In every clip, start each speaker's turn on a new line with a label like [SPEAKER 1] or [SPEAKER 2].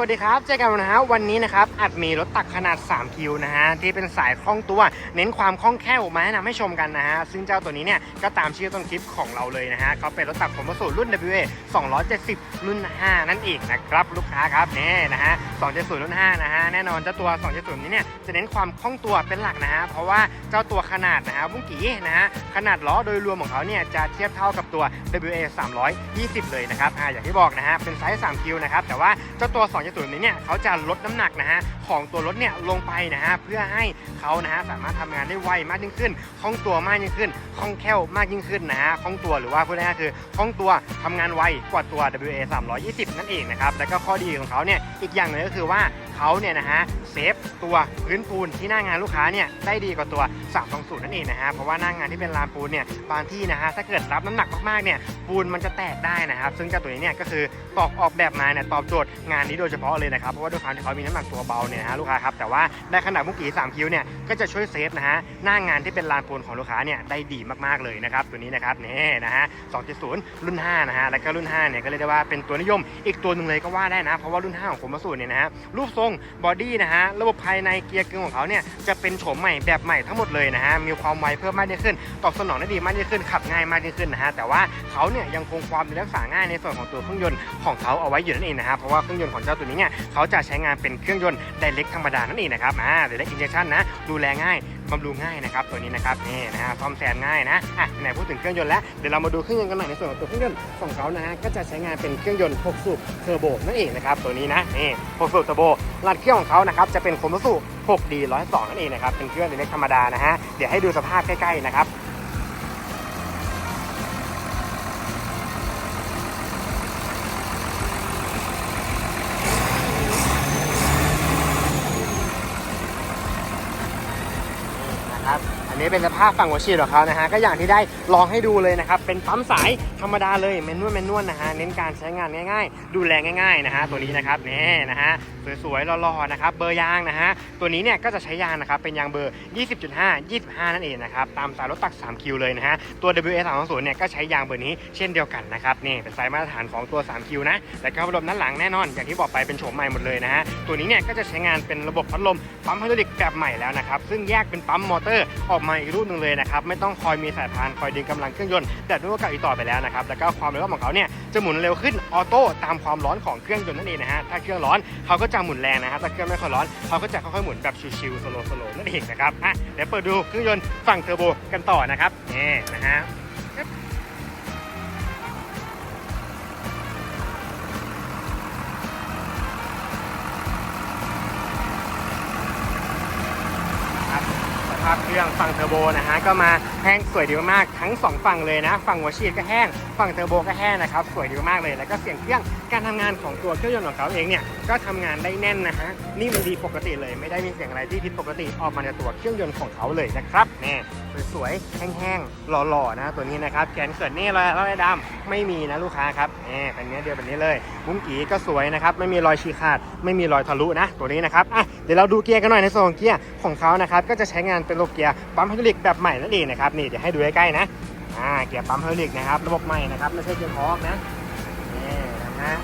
[SPEAKER 1] วัสดีครับ เจอกันนะฮะวันนี้นะครับอาจมีรถตักขนาด 3 คิวนะฮะที่เป็นสายคล่องตัว เน้นความคล่องแคล่วมาแนะนำให้ชมกันนะฮะซึ่งเจ้าตัวนี้เนี่ยก็ตามชื่อต้นคลิปของเราเลยนะฮะเขาเป็นรถตักผมประสูตรรุ่น WA 270 รุ่น 5 นั่นเองนะครับลูกค้าครับนี่นะฮะ270 รุ่น 5 นะฮะแน่นอนเจ้าตัว 270 นี้เนี่ยจะเน้นความคล่องตัวเป็นหลักนะฮะเพราะว่าเจ้าตัวขนาดนะฮะบุ้งกี้นะฮะขนาดล้อโดยรวมของเขาเนี่ยจะเทียบเท่ากับตัว WA 320 เลยนะครับอ่าอย่างที่บอกนะฮะเป็นไซส์3คิวนะครับแต่ว่าเจ้าตัวส่วนี้เนี่ยเขาจะลดน้ำหนักนะฮะของตัวรถเนี่ยลงไปนะฮะเพื่อให้เขานะฮะสามารถทำงานได้ไวมากยิ่งขึ้นคล่องตัวมากยิ่งขึ้นคล่องแคล่วมากยิ่งขึ้นนะฮะคล่องตัวหรือว่าพูดง่ายๆคือคล่องตัวทำงานไวกว่าตัว WA 320 นั่นเองนะครับแล้วก็ข้อดีของเขาเนี่ยอีกอย่างหนึ่งก็คือว่า เขาเนี่ยนะฮะเซฟตัวพื้นปูนที่หน้างานลูกค้าเนี่ยได้ดีกว่าตัว 320 นั่นเองนะฮะเพราะว่าหน้างานที่เป็นลานปูนเนี่ยบางที่นะฮะถ้าเกิดรับน้ำหนักมากๆเนี่ยปูนมันจะแตกได้นะครับซึ่งเจ้าตัวนี้เนี่ยก็คือตอบออกแบบมาเนี่ยตอบโจทย์งานนี้โดยเฉพาะเลยนะครับเพราะว่าด้วยความที่เขามีน้ำหนักตัวเบาเนี่ยนะฮะลูกค้าครับแต่ว่าได้ขนาดมุกี้3คิ้วเนี่ยก็จะช่วยเซฟนะฮะหน้างานที่เป็นลานปูนของลูกค้าเนี่ยได้ดีมากๆเลยนะครับตัวนี้นะครับนี่นะฮะ2.0 รุ่น5นะฮะแล้วก็รุ่น5เนี่ยก็เรียกได้ว่าเป็นตัวนิยมอีกตัวหนึ่งเลยก็ว่าได้นะ เพราะว่ารุ่น 5 ของผมมาสูตรเนี่ยนะฮะรูปทรงบอดี้นะฮะระบบภายในเกียร์กึ่งของเขาเนี่ยจะเป็นโฉมใหม่แบบใหม่ทั้งหมดเลยนะฮะมีความไวเพิ่มมากยิ่งขึ้น ตอบสนองได้ดีมากยิ่งขึ้นขับง่ายมากยิ่งขึ้นนะฮะแต่ว่าเขาเนี่ยยังคงความรักษาง่ายในส่วนของตัวเครื่องยนต์ของเขาเอาไว้อยู่นั่นเองนะฮะเพราะว่าเครื่องยนต์ของเจ้าตัวนี้เนี่ยเขาจะใช้งานเป็นเครื่องยนต์ไดเรกธรรมดานั่นเองนะครับอ่าไดเรกอินเจคชั่นนะดูแลง่าย บำรุงง่ายนะครับตัวนี้นะครับนี่นะฮะซ่อมแซมง่ายนะอะไหนพูดถึงเครื่องยนต์แล้วเดี๋ยวเรามาดูเครื่องยนต์กันหน่อยในส่วนของตัวเครื่องยนต์ของเขานะฮะก็จะใช้งานเป็นเครื่องยนต์6สูบเทอร์โบนั่นเองนะครับตัวนี้นะนี่6สูบเทอร์โบลัดเครื่องของเขานะครับจะเป็นโคมสูบ 6D 102 นั่นเองนะครับเป็นเครื่องเล็กธรรมดานะฮะเดี๋ยวให้ดูสภาพใกล้ๆนะครับ นี้เป็นสภาพฝั่งหัวฉีดของเขานะฮะก็อย่างที่ได้ลองให้ดูเลยนะครับเป็นปั๊มสายธรรมดาเลยแมนนวลแมนนวลนะฮะเน้นการใช้งานง่าย ๆ ดูแลง่ายๆนะฮะตัวนี้นะครับนี่นะฮะสวยๆหล่อๆนะครับเบอร์ยางนะฮะตัวนี้เนี่ยก็จะใช้ยางนะครับเป็นยางเบอร์ 20.5 25 นั่นเองนะครับตามสายรถตัก 3 คิวเลยนะฮะตัว WA 320เนี่ยก็ใช้ยางเบอร์นี้เช่นเดียวกันนะครับนี่เป็นไซส์มาตรฐานของตัว 3 คิวนะแล้วก็พัดลมด้านหลังแน่นอน อย่างที่บอกไปเป็นโฉมใหม่หมดเลยนะฮะตัวนี้เนี่ยก็จะใช้งานเป็นระบบพัดลมปั๊มไฮดรอลิกแบบใหม่แล้วนะครับซึ่งแยกเป็นปั๊มมอเตอร์ออกมาอีกรูปหนึ่งเลยนะครับไม่ต้องคอยมีสายพานคอยดึงกำลังเครื่องยนต์แต่ด้วยว่าเก่าอีกต่อไปแล้วนะครับแล้วก็ความเร็วของเขาเนี่ยจะหมุนเร็วขึ้นออโต้ตามความร้อนของเครื่องยนต์นั่นเองนะฮะถ้าเครื่องร้อนเขาก็จะหมุนแรงนะฮะถ้าเครื่องไม่ค่อยร้อนเขาก็จะค่อยๆหมุนแบบชิวๆสโลว์ๆนั่นเองนะครับอะเดี๋ยวเปิดดูเครื่องยนต์ฝั่งเทอร์โบกันต่อนะครับนี่นะฮะ สภาพเครื่องฝั่งเทอร์โบนะฮะก็มาแห้งสวยดีมากทั้งสองฝั่งเลยนะ ฝั่งหัวฉีดก็แห้ง ฝั่งเทอร์โบก็แห้งนะครับ สวยดีมากเลย แล้วก็เสียงเครื่อง การทำงานของตัวเครื่องยนต์ของเขาเองเนี่ย ก็ทำงานได้แน่นนะฮะ นี่มันดีปกติเลย ไม่ได้มีเสียงอะไรที่ผิดปกติออกมาจากตัวเครื่องยนต์ของเขาเลยนะครับนี่สวยๆ แห้งๆ หล่อๆ นะตัวนี้นะครับ แขนเขินนี่รอยรอยดำไม่มีนะลูกค้าครับนี่เป็นเนื้อเดียวแบบนี้เลยมุ้งกีก็สวยนะครับ ไม่มีรอยฉีกขาด ไม่มีรอยทะลุนะ ตัวนี้นะครับ อะ เดี๋ยวเราดูเกียร์กันหน่อยในส่วนของเกียร์ของเขานะครับ ก็จะใช้งานเป็นระบบเกียร์ปั๊มไฮดรอลิกแบบใหม่นั่นเองนะครับนี่เดี๋ยวให้ดูใกล้ๆนะอ่าเกียร์ปั๊มไฮดรอลิกนะครับ ระบบใหม่นะครับไม่ใช่เกียร์ทอกนะนี่นะฮะ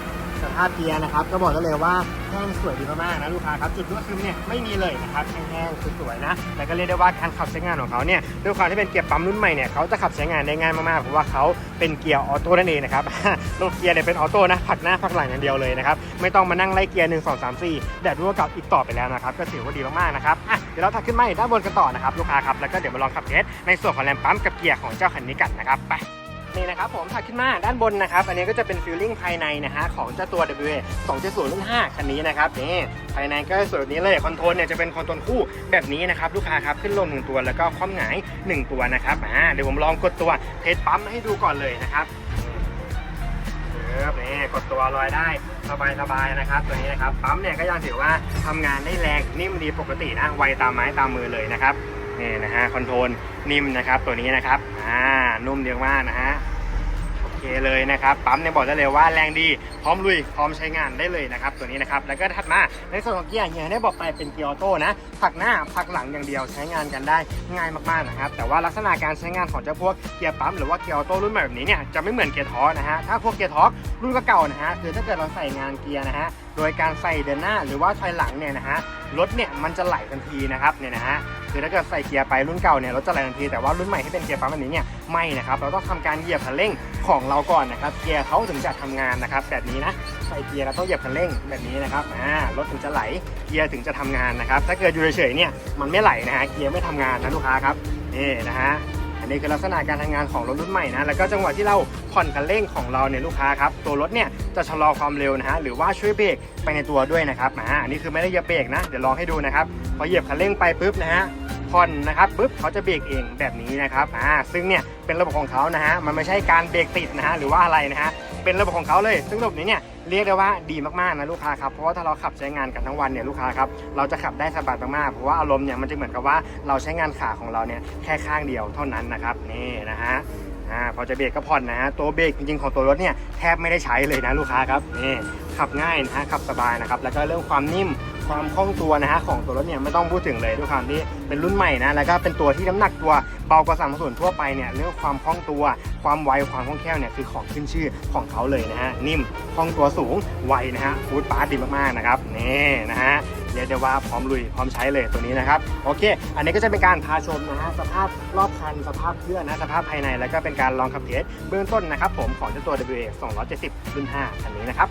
[SPEAKER 1] สภาพเกียร์นะครับ ก็บอกได้เลยว่าแห้งสวยดีมากๆนะลูกค้าครับจุดรั่วซึมเนี่ยไม่มีเลยนะครับแห้งๆสวยๆนะแล้วก็เรียกได้ว่าการขับใช้งานของเขาเนี่ยด้วยความที่เป็นเกียร์ปั๊มรุ่นใหม่เนี่ยเขาจะขับใช้งานได้ง่ายมากๆเพราะว่าเขาเป็นเกียร์ออโต้นั่นเองนะครับระบบเกียร์เนี่ยเป็นออโต้นะผักหน้าผักหลังอย่างเดียวเลยนะครับไม่ต้องมานั่งไล่เกียร์1 2 3 4แบบรุ่นเก่าอีกต่อไปแล้วนะครับก็ถือว่าดีมากๆนะครับอะเดี๋ยวเราถัดขึ้นมาอีกด้านบนกันต่อนะครับลูกค้าครับแล้วก็เดี๋ยวมาลองขับเทสในส่วนของแรมปั๊มกับเกียร์ของเจ้าคันนี้กันนะครับไป นี่นะครับผมถัดขึ้นมาด้านบนนะครับ อันนี้ก็จะเป็นฟิลลิ่งภายในนะฮะของเจ้าตัว WA 270รุ่น5คันนี้นะครับนี่ภายในก็สวยนี้เลยคอนโทรลเนี่ยจะเป็นคอนโทรลคู่แบบนี้นะครับลูกค้าครับขึ้นลงหนึ่งตัวแล้วก็คว่ำหงายหนึ่งตัวนะครับอ่าเดี๋ยวผมลองกดตัวเทสปั๊มให้ดูก่อนเลยนะครับเอบนี่กดตัวลอยได้สบายๆนะครับ ตัวนี้นะครับปั๊มเนี่ยก็ยังถือว่าทำงานได้แรงนิ่มดีปกตินะไวตามไม้ตามมือเลยนะครับ นี่นะฮะคอนโทรลนิ่มนะครับตัวนี้นะครับอ่านุ่มเดียวมากนะฮะโอเคเลยนะครับปั๊มเนี่ยบอกได้เลยว่าแรงดีพร้อมลุยพร้อมใช้งานได้เลยนะครับตัวนี้นะครับแล้วก็ถัดมาในส่วนของเกียร์เฮียได้บอกไปเป็นเกียร์ออโต้นะผักหน้าผักหลังอย่างเดียวใช้งานกันได้ง่ายมากๆนะครับแต่ว่าลักษณะการใช้งานของเจ้าพวกเกียร์ปั๊มหรือว่าเกียร์ออโต้รุ่นใหม่แบบนี้เนี่ยจะไม่เหมือนเกียร์ทอกนะฮะถ้าพวกเกียร์ทอกรุ่นเก่าๆนะฮะคือถ้าเกิดเราใส่งานเกียร์นะฮะ โดยการใส่เดินหน้าหรือว่าถอยหลังเนี่ยนะฮะรถเนี่ยมันจะไหลทันทีนะครับเนี่ยนะฮะคือถ้าเกิดใส่เกียร์ไปรุ่นเก่าเนี่ยรถจะไหลทันทีแต่ว่ารุ่นใหม่ที่เป็นเกียร์ปั๊มแบบนี้เนี่ยไม่นะครับเราต้องทำการเหยียบคันเร่งของเราก่อนนะครับเกียร์เขาถึงจะทำงานนะครับแบบนี้นะใส่เกียร์เราต้องเหยียบคันเร่งแบบนี้นะครับอ่ารถถึงจะไหลเกียร์ถึงจะทำงานนะครับถ้าเกิดอยู่เฉยๆเนี่ยมันไม่ไหลนะฮะเกียร์ไม่ทำงานนะลูกค้าครับนี่นะฮะ นนี้คือลักษณะการทำงานของรถรุ่นใหม่นะแล้วก็จังหวะที่เราผ่อนคันเร่งของเราเนี่ยลูกค้าครับตัวรถเนี่ยจะชะลอความเร็วนะฮะหรือว่าช่วยเบรกไปในตัวด้วยนะครับอ่าอันนี้คือไม่ได้เหยียบเบรกนะเดี๋ยวลองให้ดูนะครับพอเหยียบคันเร่งไปปุ๊บนะฮะผ่อนนะครับปุ๊บเขาจะเบรกเองแบบนี้นะครับอ่าซึ่งเนี่ยเป็นระบบของเขานะฮะมันไม่ใช่การเบรกติดนะฮะหรือว่าอะไรนะฮะ เป็นระบบของเขาเลย ซึ่งระบบนี้เนี่ยเรียกได้ว่าดีมากๆนะลูกค้าครับ เพราะว่าถ้าเราขับใช้งานกันทั้งวันเนี่ยลูกค้าครับ เราจะขับได้สบายมากๆ เพราะว่าอารมณ์เนี่ยมันจะเหมือนกับว่าเราใช้งานขาของเราเนี่ยแค่ข้างเดียวเท่านั้นนะครับนี่นะฮะอ่าพอจะเบรกก็ผ่อนนะฮะตัวเบรกจริงๆของตัวรถเนี่ยแทบไม่ได้ใช้เลยนะลูกค้าครับนี่ขับง่ายนะฮะขับสบายนะครับแล้วก็เรื่องความนิ่ม ความคล่องตัวนะฮะของตัวรถเนี่ยไม่ต้องพูดถึงเลยด้วยความที่เป็นรุ่นใหม่นะแล้วก็เป็นตัวที่น้ำหนักตัวเบากว่าสามส่วนทั่วไปเนี่ยเรื่องความคล่องตัว ความไวความคล่องแคล่วเนี่ยคือของขึ้นชื่อของเขาเลยนะฮะนิ่มคล่องตัวสูงไวนะฮะฟูดปาร์ตดีมากๆนะครับนี่นะฮะเรียกได้ว่าพร้อมลุยพร้อมใช้เลยตัวนี้นะครับโอเค อันนี้ก็จะเป็นการพาชมนะฮะสภาพรอบคันสภาพเครื่องนะสภาพภายในแล้วก็เป็นการลองขับเทสเบื้องต้นนะครับผมของเจ้าตัว WA 270รุ่น5คันนี้นะครับ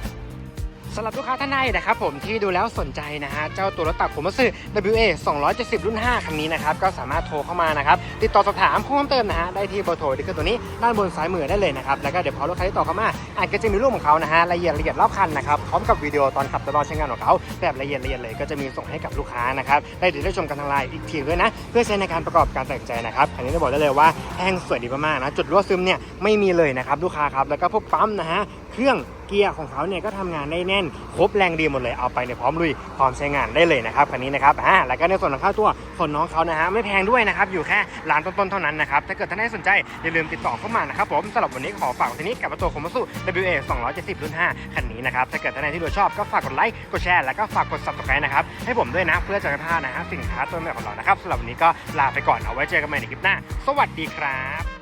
[SPEAKER 1] สำหรับลูกค้าท่านใดนะครับผมที่ดูแล้วสนใจนะฮะเจ้าตัวรถตักผมมาซื้อ WA 270 รุ่น 5คันนี้นะครับก็สามารถโทรเข้ามานะครับติดต่อสอบถามเพิ่มเติมนะฮะได้ที่เบอร์โทรที่คือตัวนี้ด้านบนซ้ายมือได้เลยนะครับแล้วก็เดี๋ยวพอลูกค้าที่ต่อเข้ามาอาจจะมีรูปของเขานะฮะละเอียดละเอียดรอบคันนะครับพร้อมกับวิดีโอตอนขับตลอดใช้งานของเขาแบบละเอียดละเอียดเลยก็จะมีส่งให้กับลูกค้านะครับได้ดูได้ชมกันทางไลน์อีกทีด้วยนะเพื่อใช้ในการประกอบการตัดสินใจนะครับอันนี้จะบอกได้เลยว่าแห้งสวยดีมากๆนะจุดรั่วซึมเนี่ยไม่มีเลยนะครับลูกค้าครับแล้วก็พวกปั๊มนะฮะ เครื่องเกียร์ของเขาเนี่ยก็ทำงานได้แน่น ครบแรงดีหมดเลยเอาไปในยพร้อมลุยพร้อมใช้งานได้เลยนะครับคันนี้นะครับอ่าแล้วก็ในส่วนของค่าตัวส่วนน้องเขานะฮะไม่แพงด้วยนะครับอยู่แค่ล้านต้นๆเท่านั้นนะครับถ้าเกิดท่านใดสนใจอย่าลืมติดต่อเข้ามานะครับผมสำหรับวันนี้ขอฝากทีนี้กับประตูคอมมัสุ WA 270 รุ่น 5 คันนี้นะครับถ้าเกิดท่านใดที่ดูชอบก็ฝากกดไลค์กดแชร์แล้วก็ฝากกด subscribe นะครับให้ผมด้วยนะเพื่อจะไม่พลานะฮะสินค้าตัวใหม่ของเรานะครับสำหรับวันนี้ก็ลาไปก่อนเอาไว้เจอกันใหม่ในคลิปหน้า สวัสดีครับ